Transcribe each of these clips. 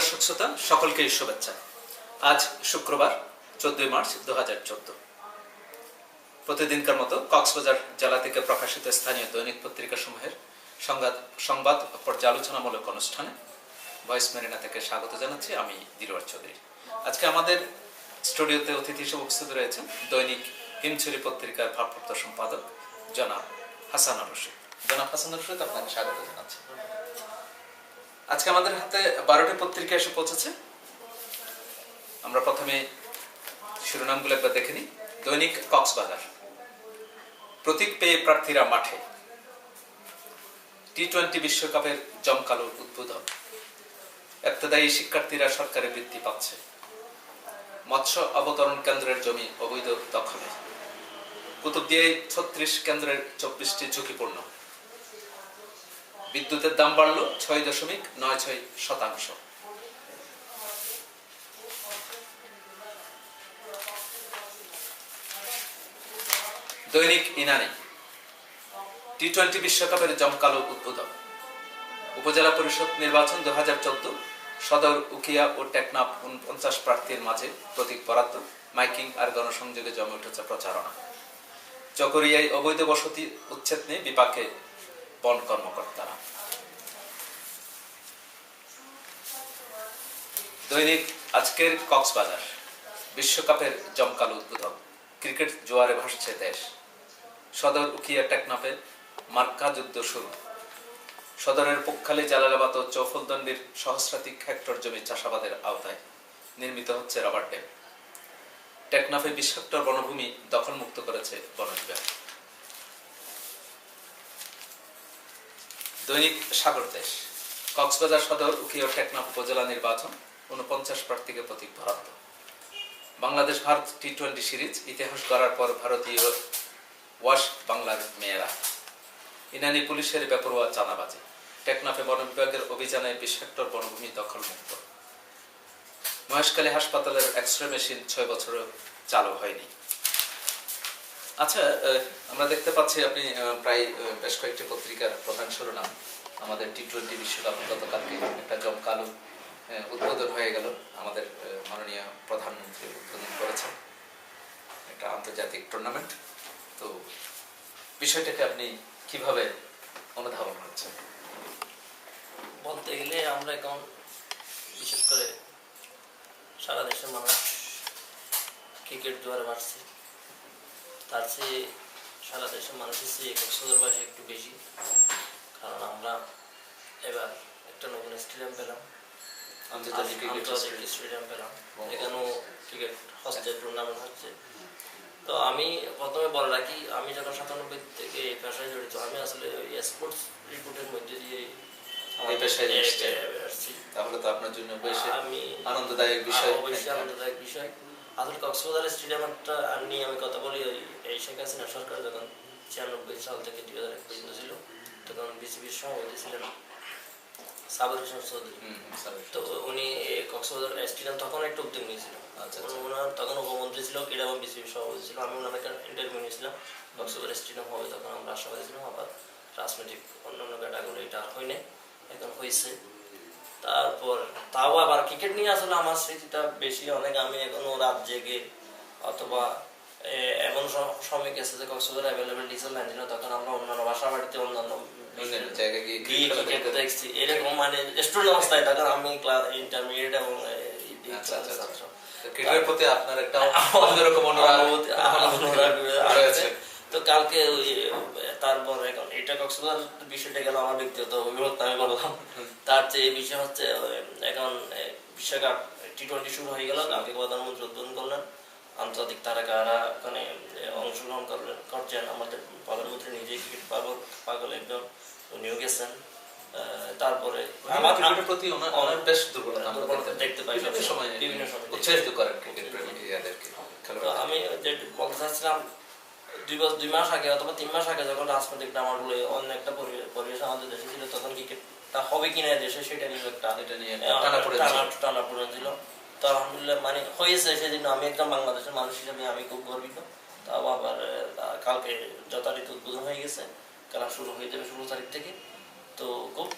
দর্শক শ্রোতা, সকলকে শুভেচ্ছা। আজ শুক্রবার, চোদ্দই মার্চ দু হাজার চোদ্দ। প্রতিদিনকার মতো কক্সবাজার জেলা থেকে প্রকাশিত স্থানীয় দৈনিক পত্রিকা সমূহের সংবাদ সংবাদ পর্যালোচনামূলক অনুষ্ঠানে ভয়েস মেরিনা থেকে স্বাগত জানাচ্ছি আমি দিরওয়ার চৌধুরী। আজকে আমাদের স্টুডিওতে অতিথি হিসেবে উপস্থিত রয়েছেন দৈনিক হিমছড়ি পত্রিকার ভারপ্রাপ্ত সম্পাদক জনাব হাসান রশিদ। জনাব হাসান রশিদ, আপনাকে স্বাগত জানাচ্ছি। আজকে আমাদের হাতে বারোটি পত্রিকা এসে পৌঁছেছে। আমরা প্রথমে শিরোনামগুলো একবার দেখে নিই। দৈনিক কক্সবাজার। প্রতীক পেয়ে প্রার্থীরা মাঠে। টি টোয়েন্টি বিশ্বকাপের জমকালো উদ্বোধন। এত্তদায়ী শিক্ষার্থীরা সরকারি বৃদ্ধি পাচ্ছে। মৎস্য অবতরণ কেন্দ্রের জমি অবৈধ দখলে। কুতুবদিয়ায় ছত্রিশ কেন্দ্রের চব্বিশটি ঝুঁকিপূর্ণ। বিদ্যুতের দাম বাড়লো ছয় দশমিক নয় ছয় শতাংশ। দৈনিক ইনানি টি টোয়েন্টি বিশ্বকাপের জমকালো উদ্বোধন উপজেলা পরিষদ নির্বাচন দু হাজার চোদ্দ, সদর উকিয়া ও টেকনাফ উনপঞ্চাশ প্রার্থীর মাঝে প্রতীক বরাদ্দ, মাইকিং আর গণসংযোগে জমে উঠেছে প্রচারণা। চকরিয়ায় অবৈধ বসতি উচ্ছেদ নিয়ে বিপাকে বন কর্মকর্তারা। দৈনিক আজকের কক্সবাজার, বিশ্বকাপের জমকালো উদ্বোধন, ক্রিকেট জোয়ারে ভাসছে দেশ। সদর উকিয়া টেকনাফে মার্কা যুদ্ধ শুরু। সদরের পক্ষালী জালালাবাদ ও চৌফলদন্ডির সহস্রাধিক হেক্টর জমি চাষাবাদের আওতায় নির্মিত হচ্ছে রাবার ড্যাম। টেকনাফে বিশ হেক্টর বনভূমি দখলমুক্ত করেছে বন বিভাগ। দৈনিক সাগর দেশ, কক্সবাজার সদর উকিয়া টেকনাফ উপজেলা নির্বাচন উনপঞ্চাশ প্রার্থীকে প্রতীক বরাদ্দ। Bangladesh Bharat T twenty series ইতিহাস গড়ার পর ভারতীয় ওয়াশ বাংলার মেয়েরা। ইনানি পুলিশের বেপরোয়া চাঁদাবাজি টেকনাফে বন বিভাগের অভিযানে বিশ হেক্টর বনভূমি দখলমুক্ত। মহেশখালী হাসপাতালের এক্স রে মেশিন ছয় বছরও চালু হয়নি। আচ্ছা আমরা দেখতে পাচ্ছি আপনি প্রায় বেশ কয়েকটি পত্রিকার প্রধান শিরোনাম। আমাদের টি টোয়েন্টি বিশ্বকাপ গতকালকে একটা জমকালো উদ্বোধন হয়ে গেল। আমাদের মাননীয় প্রধানমন্ত্রী উদ্বোধন করেছেন একটা আন্তর্জাতিক টুর্নামেন্ট তো বিষয়টাকে আপনি কীভাবে অনুধাবন করছেন? বলতে গেলে আমরা এখন, বিশেষ করে সারা দেশের মানুষ ক্রিকেট দুয়ারে বাড়ছে তার চেয়ে সারা দেশের মানুষের চেয়ে কক্সবাজারবাসী একটু বেশি কারণ আমরা এবার একটা নতুন স্টেডিয়াম পেলাম আন্তর্জাতিক স্টেডিয়াম পেলাম এখানেও ক্রিকেট হচ্ছে টুর্নামেন্ট হচ্ছে তো আমি প্রথমে বলে রাখি আমি যখন সাতানব্বই থেকে এই পেশায় জড়িত আমি আসলে স্পোর্টস রিপোর্টের মধ্যে দিয়ে এই পেশায় আসছি। তাহলে তো আপনার জন্য বেশ আমি আনন্দদায়ক বিষয় অবশ্যই আনন্দদায়ক বিষয় আসলে কক্সবাজার স্টেডিয়ামটা নিয়ে আমি কথা বলি ওই এই শেখ হাসিনা সরকার যখন ছিয়ানব্বই সাল থেকে দুই হাজার এক পর্যন্ত ছিল তখন বিসিবির সভাপতি ছিলেন সাবর হোসেন চৌধুরী। তো উনি কক্সবাজার স্টেডিয়াম তখন একটা উদ্যোগ নিয়েছিল আচ্ছা, তখন ওনার তখন উপমন্ত্রী ছিল ক্রীড়া এবং বিসিবি সভাপতি ছিল আমি ওনার একটা ইন্টারভিউ নিয়েছিলাম। কক্সবাজার স্টেডিয়াম হবে তখন আমরা আশাবাদী ছিলাম আবার রাজনৈতিক অন্যান্য ক্যাটাগরি এটা আর হয়নি এখন হয়েছে। তারপর তাও আবার ক্রিকেট নিয়ে আসলে আমার স্মৃতিটা বেশি অনেক। আমি এখনও রাত জেগে অথবা এমন সময় গেছে যে কক্সবাজার অ্যাভেলেবেল ডিজেল লাইন ছিল তখন আমরা অন্যান্য বাসা বাড়িতে অন্যান্য দেখছি। এরকম মানে স্টুডেন্ট অবস্থায় তখন আমি ক্লাস ইন্টারমিডিয়েট এবং এ, এই আচ্ছা, আচ্ছা, আচ্ছা। ছাত্র। তো ক্রিকেটের প্রতি আপনার একটা অন্যরকম অনুরাগ অনুরাগ রয়েছে। তো কালকে ওই তারপর এখন এটা কক্সবাজার বিষয়টা গেল আমার ব্যক্তিগত অভিজ্ঞতা আমি বললাম। চেয়ে এই বিষয় হচ্ছে এখন বিশ্বকাপ টি টোয়েন্টি শুরু হয়ে গেল। কালকে প্রধানমন্ত্রী উদ্বোধন করলেন। আন্তর্জাতিক তারকারা ওখানে অংশগ্রহণ করলেন করছেন। আমাদের প্রধানমন্ত্রী নিজেই ক্রিকেট পাগল পাগল একজন। উনিও গেছেন। তারপরে আমার প্রতি ওনার বেশ দুর্বলতা দেখতে পাই বিভিন্ন সময় বিভিন্ন সময় উৎসাহিত করেন ক্রিকেট প্রেমী ইয়াদেরকে তো খেলোয়াড়দের। আমি যে বলতে চাচ্ছিলাম দুই বছর দুই মাস আগে অথবা তিন মাস আগে যখন রাজনৈতিক ডামাডোলে অন্য একটা পরিবেশ আমাদের দেশে ছিল তখন ক্রিকেটটা হবে কিনা দেশে সেটা নিয়ে একটা। টানা- টানাপোড়েন ছিল। তো আলহামদুলিল্লাহ মানে হয়েছে সেদিন আমি একদম বাংলাদেশের মানুষ হিসেবে আমি খুব গর্বিত। তাও আবার কালকে যথারীতি উদ্বোধন হয়ে গেছে। খেলা শুরু হয়ে যাবে ষোলো তারিখ থেকে। তো খুব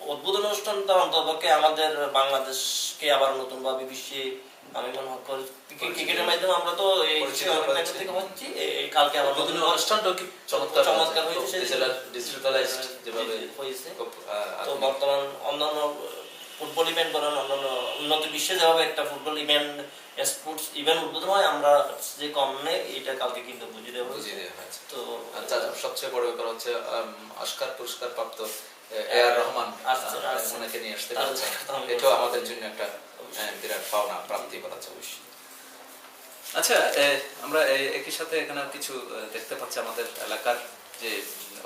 উদ্বোধন অনুষ্ঠানটা অন্তপক্ষে আমাদের বাংলাদেশকে আবার নতুন ভাবে বিশ্বে আমি মনে ক্রিকেট- ক্রিকেটের মাধ্যমে আমরা তো। থেকে হচ্ছি কালকে আবার নতুন- কি চমৎকার চমৎকার হয়েছে ডিজিটালাইজড যেভাবে হয়েছে। তো বর্তমান অন্যান্য ফুটবল ইভেন্ট বলেন অন্যান্য উন্নত বিশ্বে যেভাবে একটা ফুটবল ইভেন্ট স্পোর্টস ইভেন্ট উদ্বোধন হয় আমরা যে কম নেই এটা কালকে কিন্তু বুঝিয়ে দেবো বুঝিয়ে দেওয়া হয়েছে। তো আচ্ছা সবচেয়ে বড় ব্যাপার হচ্ছে অস্কার পুরস্কার প্রাপ্ত এ আর রহমান আসছে, আহ, ওনাকে নিয়ে আসতে পারছে। এটাও আমাদের জন্য একটা বিরাট পাওনা, প্রাপ্তি করা যাচ্ছে আচ্ছা আমরা একই সাথে এখানে কিছু দেখতে পাচ্ছি আমাদের এলাকার যে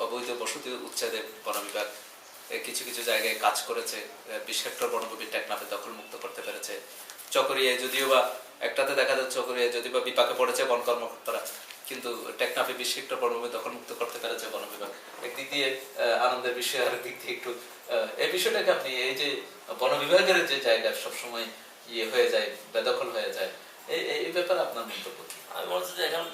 অবৈধ বসতি উচ্ছেদে বন বিভাগ কিছু কিছু জায়গায় কাজ করেছে বিশ হেক্টর বনভূমি টেকনাফে দখল মুক্ত করতে পেরেছে। চকরিয়ায় যদিও বা একটাতে দেখা যাচ্ছে চকরিয়ায় যদিও বা বিপাকে পড়েছে বন কর্মকর্তারা, কিন্তু টেকনাফে বিশ হেক্টর বনভূমি দখল মুক্ত করতে পেরেছে বন বিভাগ। একদিক দিয়ে আনন্দের বিষয়, আর দিক দিয়ে একটু এই বিষয়টাকে আপনি এই যে বন বিভাগের যে জায়গা সবসময় ইয়ে হয়ে যায় বেদখল হয়ে যায় এই এই- ব্যাপারে আপনার মন্তব্য কি? আমি মনে হচ্ছে এখন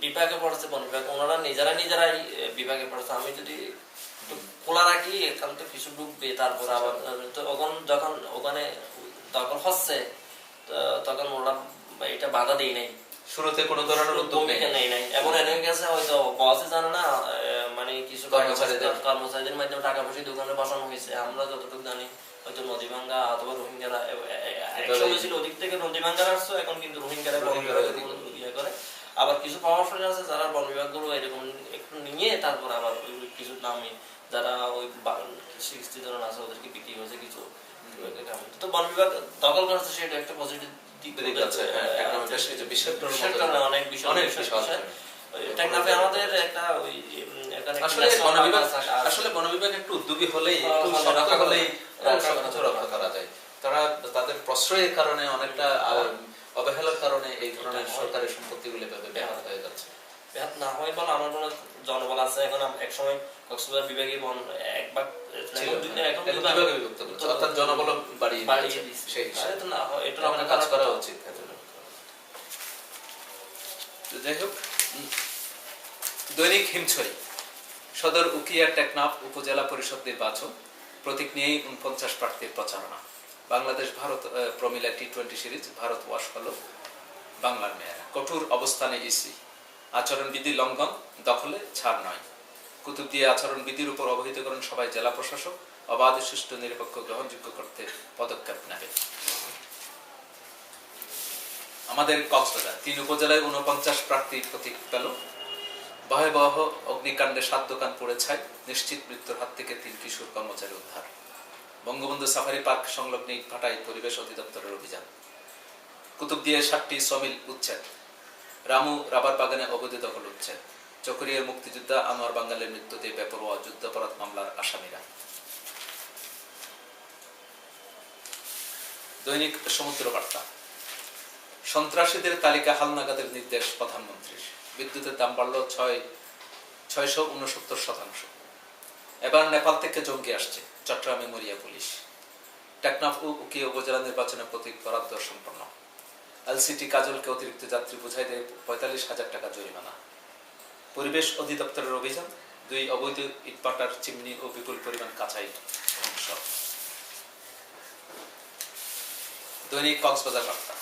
বিভাগে পড়েছে বন বিভাগ ওনারা নিজেরা নিজেরাই বিভাগে পড়েছে। আমি যদি খোলা রাখি এখান তো কিছু ডুববে তারপর আবার তো ওখান যখন ওখানে দখল হচ্ছে তখন ওরা এটা বাধা দেই নাই। শুরুতে কোনো ধরনের উদ্যোগ নেই। নাই। এবং এর কাছে হয়তো বসে জানে না মানে কিছু কর্মচারীদের। মাধ্যমে টাকা পয়সা দোকানে বসানো হয়েছে। আমরা যতটুকু জানি হয়তো নদী ভাঙ্গা অথবা রোহিঙ্গারা এ- এ- এ- এক এভাবেই। সময় ছিল ওদিক থেকে নদী ভাঙ্গারা এখন কিন্তু রোহিঙ্গারা ইয়ে করে। আবার কিছু প্রভাবশালী আছে যারা বন বিভাগগুলো এরকম একটু নিয়ে তারপর আবার ওই কিছু নামে যারা ওই সিক্সটি ধরন আছে ওদেরকে বিক্রি হয়েছে কিছু। তো বন বিভাগ দখল করেছে সেটা একটা পজিটিভ দিক আছে, হ্যাঁ, কারণে অনেক বিষয় অনেক বিষয় আমাদের একটা ওই আসলে national বন park বিভাগ আছে, আছে। আসলে বন একটু উদ্যোগী হলেই হ্যাঁ, একটু হ্যাঁ, হলেই। করা সবকিছু যায়। রক্ষা করা যায়। তারা তাদের প্রশ্রয়ের কারণে অনেকটা অবহেলার কারণে এই ধরনের সরকারি সম্পত্তিগুলো ব্যাহত হয়ে যাচ্ছে। ব্যাহত না হয় বলে আমার মনে জনবল আছে। এখন এক সময় কক্সবাজার বিভাগে বন এক ভাগ হ্যাঁ। ভাগ বিভাগে করেছে, অর্থাৎ জনবল বাড়িয়ে সেই তো না এটা রক্ষা কাজ করা উচিত যাই হোক দৈনিক হিমছড়ি। সদর উকিয়া টেকনাফ উপজেলা পরিষদ নির্বাচন। প্রতীক নিয়েই উনপঞ্চাশ প্রার্থীর প্রচারণা। বাংলাদেশ ভারত প্রমিলা T twenty series, Bharat wash হলো বাংলার মেয়েরা। কঠোর অবস্থানে ইসি। আচরণবিধি লঙ্ঘন, দখলে, ছাড় নয়। কুতুব কুতুবদিয়া আচরণবিধির উপর অবহিত করেন সবাই জেলা প্রশাসক। অবাধ, সুষ্ঠু, নিরপেক্ষ, গ্রহণযোগ্য করতে পদক্ষেপ নেবে। আমাদের কক্সবাজার, তিন উপজেলায় উনপঞ্চাশ প্রার্থী প্রতীক পেল। ভয়াবহ অগ্নিকাণ্ডে সাত দোকান পড়ে ছাই, নিশ্চিত মৃত্যুর হাত থেকে তিন কিশোর কর্মচারী উদ্ধার। বঙ্গবন্ধু সাফারি পার্ক সংলগ্ন ইটভাটায় পরিবেশ অধিদপ্তরের অভিযান। কুতুবদিয়ায় ষাটটি সমিল উচ্ছেদ। রামু রাবার বাগানে অবৈধ দখল উচ্ছেদ। চকরিয়ার মুক্তিযোদ্ধা আনোয়ার বাঙ্গালের মৃত্যুতে বেপরোয়া যুদ্ধাপরাধ মামলার আসামিরা। দৈনিক সমুদ্র বার্তা সন্ত্রাসীদের তালিকা হালনাগাদের নির্দেশ প্রধানমন্ত্রীর। বিদ্যুতের দাম বাড়ল ছয়, ছয়শো উনসত্তর শতাংশ। এবার নেপাল থেকে জঙ্গি আসছে, চট্টগ্রামে মরিয়া পুলিশ। টেকনাফ ও উকিয়া উপজেলা নির্বাচনে প্রতীক বরাদ্দ সম্পন্ন। এলসিটি কাজলকে অতিরিক্ত যাত্রী বুঝাই দেয় পঁয়তাল্লিশ হাজার টাকা জরিমানা। পরিবেশ অধিদপ্তরের অভিযান, দুই অবৈধ ইটপাটার চিমনি ও বিপুল পরিমাণ কাঁচাই ধ্বংস। দৈনিক কক্সবাজার বার্তা।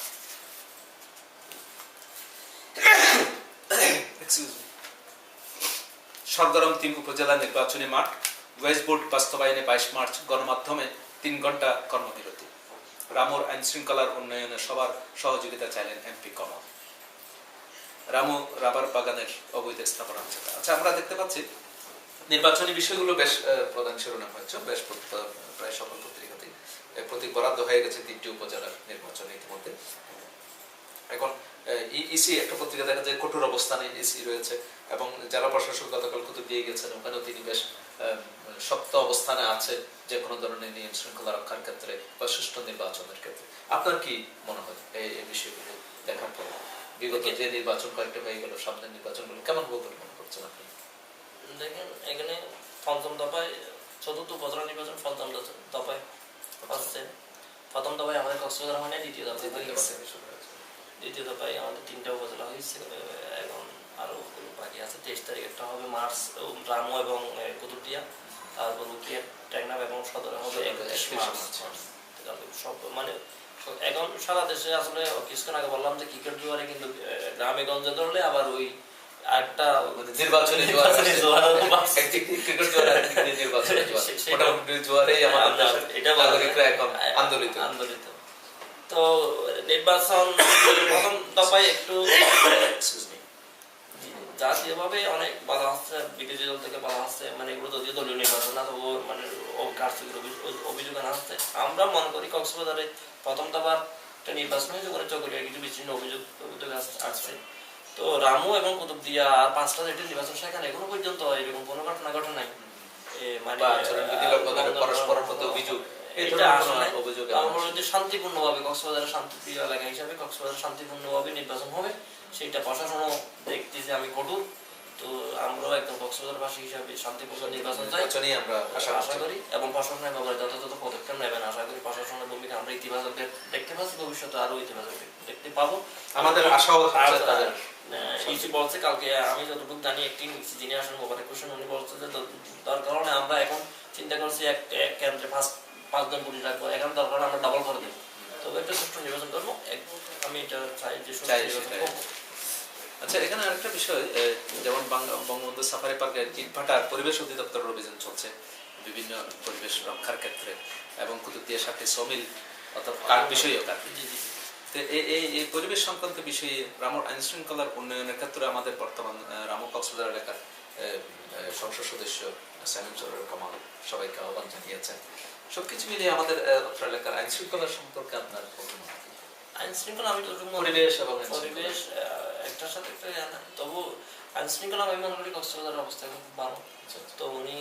Me. সরগরম তিন উপজেলা নির্বাচনী মাঠ ওয়েস্ট বোর্ড বাস্তবায়নে বাইশ মার্চ গণমাধ্যমে তিন ঘণ্টা কর্মবিরতি। রামুর আইন শৃঙ্খলার উন্নয়নে সবার সহযোগিতা চাইলেন এমপি কমল। রামু রাবার বাগানের অবৈধ স্থাপনা হচ্ছে আচ্ছা আমরা দেখতে পাচ্ছি নির্বাচনী বিষয়গুলো বেশ প্রধান শিরোনাম হয়েছে। বেশ প্র- প্রায় সকল পত্রিকাতেই প্রতীক বরাদ্দ হয়ে গেছে তিনটি উপজেলার নির্বাচন ইতিমধ্যে এখন ইসি একটা পত্রিকা দেখা যায় কঠোর অবস্থানে ইসি রয়েছে এবং জেলা প্রশাসক গতকাল কুতুব দিয়ে গেছেন ওখানেও তিনি বেশ শক্ত অবস্থানে আছে যে কোনো ধরনের নিয়ম শৃঙ্খলা রক্ষার ক্ষেত্রে বা সুষ্ঠু নির্বাচনের ক্ষেত্রে। আপনার কি মনে হয় এই বিষয়গুলো দেখার পর? বিগত যে নির্বাচন কয়েকটা হয়ে গেল সামনের নির্বাচনগুলো কেমন হবে বলে মনে করছেন আপনি? দেখেন এখানে পঞ্চম দফায় চতুর্থ উপজেলা নির্বাচন পঞ্চম দফ- দফায় হচ্ছে। প্রথম দফায় আমাদের কক্সবাজার হয় না দ্বিতীয় দফায় দ্বিতীয় দফায় আমাদের তিনটা উপজেলা হয়েছে আহ, এখন আরও বাকি আছে তেইশ তারিখ একটা হবে মার্চ রামু এবং তারপর উকিয়া টেকনাফ এবং সদরে হবে একত্রিশ মার্চ সব মানে এখন সারা দেশে আসলে কিছুক্ষণ আগে বললাম যে ক্রিকেট জোয়ারে কিন্তু গ্রামে গঞ্জে ধরলে আবার ওই একটা নির্বাচনী জোয়ার ক্রিকেট জোয়ার নির্বাচনী জোয়ার এটা আন্দোলিত। আন্দোলিত। তো নির্বাচন প্রথম দফায় একটু জাতীয়ভাবে অনেক বলা হচ্ছে বিরোধী দল থেকে বলা হচ্ছে মানে এগুলো যদিও দলীয় নির্বাচন না তবু মানে অভিযোগ আনা হচ্ছে। আমরা মনে করি কক্সবাজারে প্রথম দফার একটা নির্বাচন হয়েছে, ওখানে চকরিয়া কিছু বিচ্ছিন্ন অভিযোগ আস- আসছে। তো রামু এবং কুতুবদিয়া আর পাঁচটা যেটি নির্বাচন সেখানে এখনও পর্যন্ত এরকম কোনো ঘটনা ঘটে নাই। মানে প্রতি অভিযোগ। এটা আসলে শান্তিপূর্ণভাবে কক্সবাজারের শান্তিপ্রিয় এলাকা হিসাবে কক্সবাজার শান্তিপূর্ণভাবে নির্বাচন হবে। সেটা প্রশাসনও দেখতেছে আমি কঠোর। তো আমরাও একদম কক্সবাজারবাসী হিসাবে শান্তিপূর্ণ নির্বাচন চাই। আমরা আশা করি এবং প্রশাসনের ব্যাপারে যথাযথ পদক্ষেপ নেবেন। আশা করি প্রশাসনের ভূমিকা আমরা ইতিবাচক দেখতে পাচ্ছি। ভবিষ্যতে আরও ইতিবাচক দেখতে পাবো। আমাদের আশাও তাদের। ইসি বলছে কালকে। আমি যতটুকু জানি একটি যিনি আসলে মোবাইল কোশ্চেন উনি বলছে যে দ- তার কারণে আমরা এখন চিন্তা করছি এক কেন্দ্রে পাঁচ পাঁচজন পুলিশ রাখব এখন দরকার আমরা ডাবল করে দেবো। তবে একটা সুষ্ঠু নির্বাচন করব। আমি এটা চাই যে চাই। আচ্ছা এখানে আরেকটা বিষয় যেমন বঙ্গবন্ধু সাফারি পার্কের ইটভাটার পরিবেশ অধিদপ্তরের অভিযান চলছে। বিভিন্ন পরিবেশ রক্ষার ক্ষেত্রে এবং কুতুবদিয়া সাথে সমিল অর্থাৎ জি, জি। তো এই এই পরিবেশ সংক্রান্ত বিষয়ে রামর আইন শৃঙ্খলার উন্নয়নের ক্ষেত্রে আমাদের বর্তমান রামু কক্সবাজার এলাকার সংসদ সদস্য সাইমন সরের কামাল সবাইকে আহ্বান জানিয়েছেন। সবকিছু মিলিয়ে আমাদের অত্র এলাকার আইন শৃঙ্খলার সম্পর্কে আপনার আইন শৃঙ্খলা আমি মনে পরিবেশ এবং পরিবেশ একটার সাথে একটা না। তবু আইন শৃঙ্খলা আমি মনে করি কক্সবাজারের অবস্থা খুব ভালো। আচ্ছা, আচ্ছা। তো উনি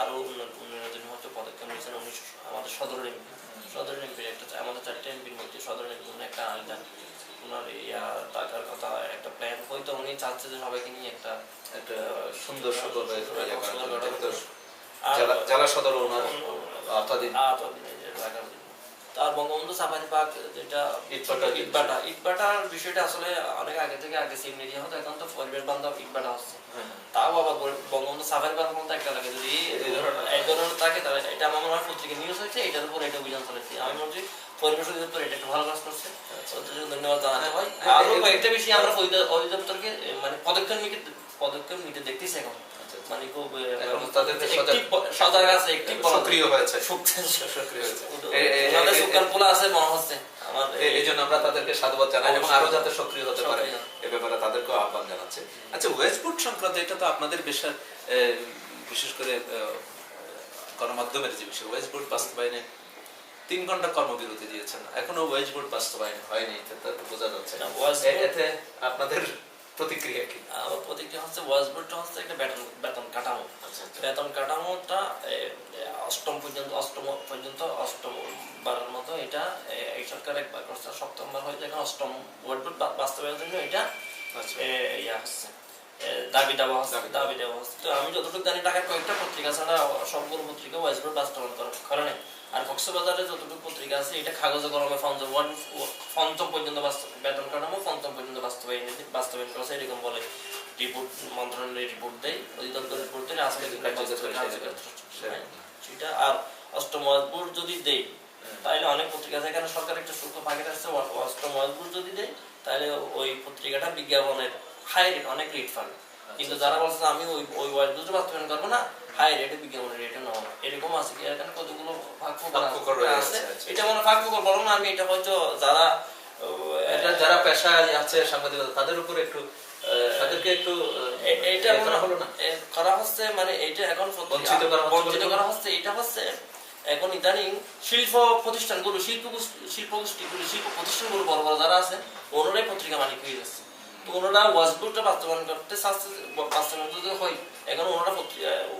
আরও উন্নয়নের জন্য হয়তো পদক্ষেপ নিয়েছেন। উনি আমাদের সদরের এমপি সদরের এমপির একটা আমাদের চারটে এমপির মধ্যে সদরের এমপি একটা আইন ওনার ইয়া টাকার কথা একটা প্ল্যান হয়তো উনি চাচ্ছে যে সবাইকে নিয়ে একটা একটা সুন্দর সুন্দর জেলা- সদর ওনার বঙ্গবন্ধু সাফারি পার্ক যেটা ইটবাটা ইটবাটার বিষয়টা আসলে অনেক আগে থেকে আগে সিম হতো এখন তো পরিবেশ বান্ধব ইটবাটা হচ্ছে। হ্যাঁ, তাও আবার বঙ্গবন্ধু সাফারি পার্ক মতো একটা লাগে যদি এই ধরনের- থাকে তাহলে এটা আমার মনে হয় পত্রিকা নিউজ হয়েছে এটার উপর এটা অভিযান চলেছে আমি মনে করি পরিবেশ অধিদপ্তর এটা একটু ভালো কাজ করছে। ধন্যবাদ জানাতে হয়। হ্যাঁ, আরও কয়েকটা বিষয় আমরা অধি- অধিদপ্তরকে মানে পদক্ষেপ নিতে পদক্ষেপ নিতে দেখতেছি এখন। আচ্ছা, আচ্ছা। মানে খুব এ, এখন তাদেরকে সজাগ- active প- সজাগ আছে একটি সক্রিয় হয়েছে। সক্রিয় সক্রিয় হয়েছে। এ- এ- ওনাদের সুকান পোলা আছে মনে হচ্ছে। এই জন্য আমরা তাদেরকে সাধুবাদ জানাই এবং আরও যাতে সক্রিয় হতে পারে। এ ব্যাপারে তাদেরকেও আহ্বান জানাচ্ছে। আচ্ছা ওয়েস্টবুট সংক্রান্ত এটা তো আপনাদের বিশেষ করে গণমাধ্যমের যে বিষয় ওয়েস্টবুট বাস্তবায়নে তিন ঘণ্টা কর্মবিরতি দিয়েছেন। এখনও ওয়েস্ট ওয়েস্টবুট বাস্তবায়ন হয়নি এটা তো বোঝা যাচ্ছে। না, এতে আপনাদের প্রতিক্রিয়া কি আমার প্রতিক্রিয়া হচ্ছে ওয়াজবোর্ডটা হচ্ছে একটা বেতন বেতন কাঠামো। আচ্ছা, আচ্ছা। বেতন কাঠামোটা অষ্টম পর্যন্ত অষ্টম পর্যন্ত অষ্টম বারের মতো এটা এই সরকার একবার করছে সপ্তমবার হয়তো এখন অষ্টম বাস্তবায়নের জন্য এটা আচ্ছা। ইয়া হচ্ছে দাবি দেওয়া হচ্ছে দাবি দাবি দেওয়া হচ্ছে। তো আমি যতটুকু জানি ঢাকার কয়েকটা পত্রিকা ছাড়া সবগুলো পত্রিকা ওয়াজবোর্ড বাস্তবায়ন করা করে নাই। আর কক্সবাজারে যতটুকু পত্রিকা আছে এটা কাগজে কলমে পঞ্চম ওয়ান পঞ্চম পর্যন্ত বেতন কাঠামো পঞ্চম পর্যন্ত বাস্তবায়ন বাস্তবায়ন করেছে এরকম বলে রিপোর্ট মন্ত্রণালয়ের রিপোর্ট দেয় অধিদপ্তর রিপোর্ট দেয় আজকে। কার্যকর হ্যাঁ, সেটা আর অষ্টম ওয়াজপুর যদি দেয় তাহলে অনেক পত্রিকা আছে এখানে সরকার একটা শুল্ক পাকেট আসছে অষ্টম ওয়াজপুর যদি দেয় তাহলে ওই পত্রিকাটা বিজ্ঞাপনের হাই রেট অনেক রেট পাবে। কিন্তু যারা বলছে আমি ওই ওই ওয়াজপুর বাস্তবায়ন করব না হাই রেটে বিজ্ঞাপনের রেটে হবে। এরকম আছে কি এখানে কতগুলো ফাঁকফোকর আছে আচ্ছা। এটা মানে ফাঁক ফোকর বলো না আমি এটা হয়তো যারা এটা যারা পেশায় আছে সাংবাদিকতা তাদের উপর একটু তাদেরকে একটু আহ, এ- এইটা করা হলো না করা হচ্ছে মানে এখন বঞ্চিত করা বঞ্চিত করা হচ্ছে এটা হচ্ছে এখন ইদানিং শিল্প প্রতিষ্ঠানগুলো শিল্প গোষ্ঠী- শিল্প গোষ্ঠীগুলো শিল্প প্রতিষ্ঠানগুলো বড় বড় যারা আছে ওনারাই পত্রিকা মালিক হয়ে যাচ্ছে ওনারা ওয়াজবুকটা বাস্তবায়ন করতে বাস্তবায়ন যদি হয় এখন ওনারা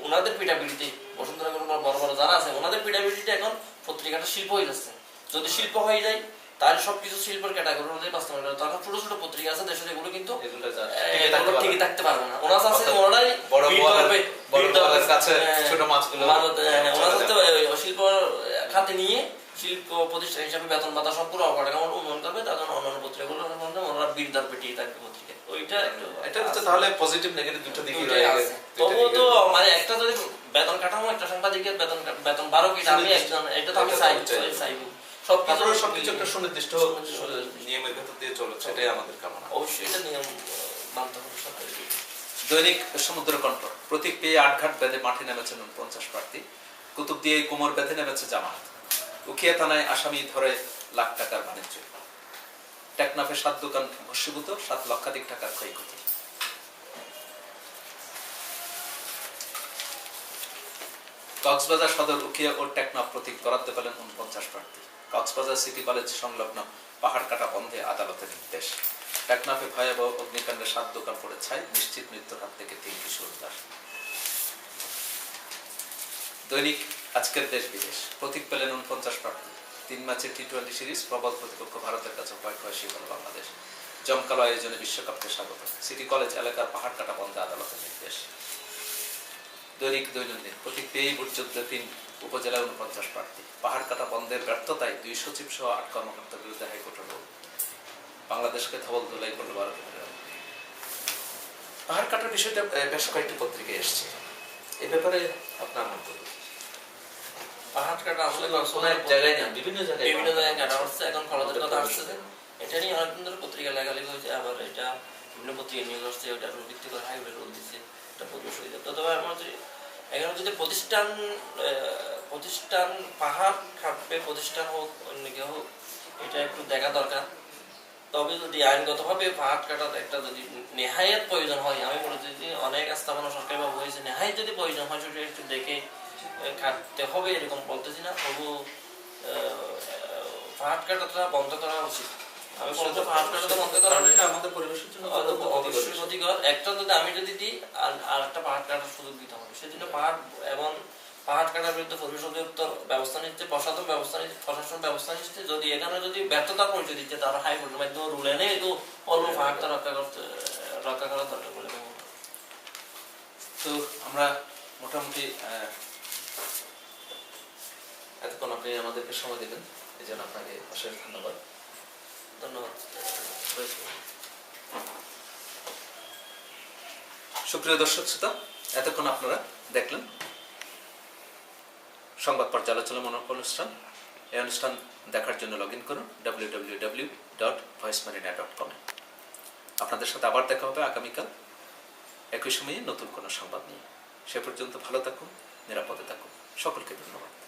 ওনাদের পিঠাপিঠিতে বসুন্ধরা বড় বড় যারা আছে ওনাদের পিঠাপিঠিতে এখন পত্রিকাটা শিল্প হয়ে যাচ্ছে। যদি শিল্প হয়ে যায় তাহলে সবকিছু শিল্পের ক্যাটাগরি অনুযায়ী বাস্তবায়ন করে। তখন ছোট ছোট পত্রিকা আছে দেশের এগুলো কিন্তু ঠিকই থাকতে পারবে। না। ওনার আছে ওনারাই বড় বড় কাছে ছোট মাছগুলো। ওনারা শিল্প খাতে নিয়ে শিল্প প্রতিষ্ঠান হিসাবে বেতন ভাতা সবগুলো অকাঠামো উন্নয়ন করবে তখন অন্যান্য পত্রিকাগুলোর মধ্যে ওনারা বীর দর পেটিয়ে থাকবে পত্রিকা ওইটা এটা হচ্ছে তাহলে পজিটিভ নেগেটিভ দুটো দিকই দুটোই রয়ে আছে। গেছে। তবুও তো মানে একটা যদি বেতন কাঠামো একটা সাংবাদিকের বেতন বেতন বারো কি আমি একজন এটা তো আমি চাই চাই। চাইব। সব সবকিছু একটা সুনির্দিষ্ট। নিয়মের ভেতর দিয়ে চলে সেটাই আমাদের কামনা। অবশ্যই এটা নিয়ম মানতে হবে সরকারের দৈনিক সমুদ্র কণ্ঠ। প্রতীক পেয়ে আটঘাট বেঁধে মাঠে নেমেছেন উনপঞ্চাশ প্রার্থী। কুতুব দিয়ে কোমর বেঁধে নেমেছে জামাত উখিয়া থানায় আসামি ধরে লাখ টাকার বাণিজ্য। টেকনাফে সাত দোকান ভস্মীভূত, সাত লক্ষাধিক টাকার ক্ষয়ক্ষতি। কক্সবাজার সদর উখিয়া ও টেকনাফ প্রতীক বরাদ্দ পেলেন উনপঞ্চাশ প্রার্থী। কক্সবাজার সিটি কলেজ সংলগ্ন পাহাড় কাটা বন্ধে আদালতের নির্দেশ। টেকনাফে ভয়াবহ অগ্নিকাণ্ডে সাত দোকান পড়ে ছাই, নিশ্চিত মৃত্যুর হাত থেকে তিন কিশোর উদ্ধার দৈনিক আজকের দেশ বিদেশ। প্রতীক পেলেন উনপঞ্চাশ প্রার্থী তিন ম্যাচের টি টোয়েন্টি সিরিজ, প্রবল প্রতিপক্ষ ভারতের কাছে ভয় খসি হল বাংলাদেশ। জমকালো আয়োজনে বিশ্বকাপকে স্বাগত। সিটি কলেজ এলাকার পাহাড় কাটা বন্ধে আদালতের নির্দেশ। দৈনিক দৈনন্দিন প্রতীক পেয়েই ভোটযুদ্ধ তিন উপজেলায় উনপঞ্চাশ প্রার্থী। পাহাড় কাটা বন্ধের ব্যর্থতায় দুই সচিব সহ আট কর্মকর্তার বিরুদ্ধে হাইকোর্টের রোল। বাংলাদেশকে ধবল ধুলাই করল ভারত। পাহাড় কাটার বিষয়টা বেশ কয়েকটি পত্রিকায় এসছে। এ ব্যাপারে আপনার মন্তব্য? পাহাড় কাটা আসলে অনেক জায়গায় না বিভিন্ন জায়গায় বিভিন্ন জায়গায় কাটা হচ্ছে এখন খরচের কথা আসছে এটা নিয়ে অনেকদিন ধরে পত্রিকা লেখালেখি হয়েছে আবার এটা বিভিন্ন পত্রিকা নিউজ আসছে ওটা ভিত্তি করে হাইওয়ে রোল দিচ্ছে এটা পরিবেশ হয়ে যাবে তবে আমার এখানে যদি প্রতিষ্ঠান প্রতিষ্ঠান পাহাড় কাটবে প্রতিষ্ঠান হোক অন্য কেউ হোক এটা একটু দেখা দরকার। তবে যদি আইনগতভাবে পাহাড় কাটার একটা যদি নেহায়ের প্রয়োজন হয় আমি যে অনেক স্থাপনা সরকারিভাবে হয়েছে নেহায় যদি প্রয়োজন হয় সেটা একটু দেখে কাটতে হবে এরকম বলতেছি না। তবু পাহাড় কাটাটা বন্ধ করা উচিত। আমি বলতে পাহাড় কাটাটা বন্ধ করা উচিত। আমাদের পরিবেশের জন্য অবশ্যই ক্ষতিকর। একটা যদি আমি যদি দিই আর আর পাহাড় কাটার সুযোগ দিতে হবে। সেজন্য পাহাড় এবং পাহাড় কাটার বিরুদ্ধে পরিবেশ অধিদপ্তর ব্যবস্থা নিচ্ছে প্রশাসন ব্যবস্থা নিচ্ছে প্রশাসন ব্যবস্থা নিচ্ছে। যদি এখানে যদি ব্যর্থতা পরিচয় দিচ্ছে তারা হাইকোর্টের মাধ্যমে রুল এনে একটু অল্প পাহাড়টা রক্ষা করতে রক্ষা করার দরকার বলে আমি করি। তো আমরা মোটামুটি এতক্ষণ আপনি আমাদেরকে সময় দিলেন। এই জন্য আপনাকে অশেষ ধন্যবাদ। ধন্যবাদ। সুপ্রিয় দর্শক শ্রোতা, এতক্ষণ আপনারা দেখলেন সংবাদ পর্যালোচনামূলক অনুষ্ঠান। এই অনুষ্ঠান দেখার জন্য লগ ইন করুন ডাব্লিউ ভয়েসমারিনা ডট কমে আপনাদের সাথে আবার দেখা হবে আগামীকাল। একই সময়ে নতুন কোনো সংবাদ নিয়ে। সে পর্যন্ত ভালো থাকুন। নিরাপদে থাকুন। সকলকে ধন্যবাদ।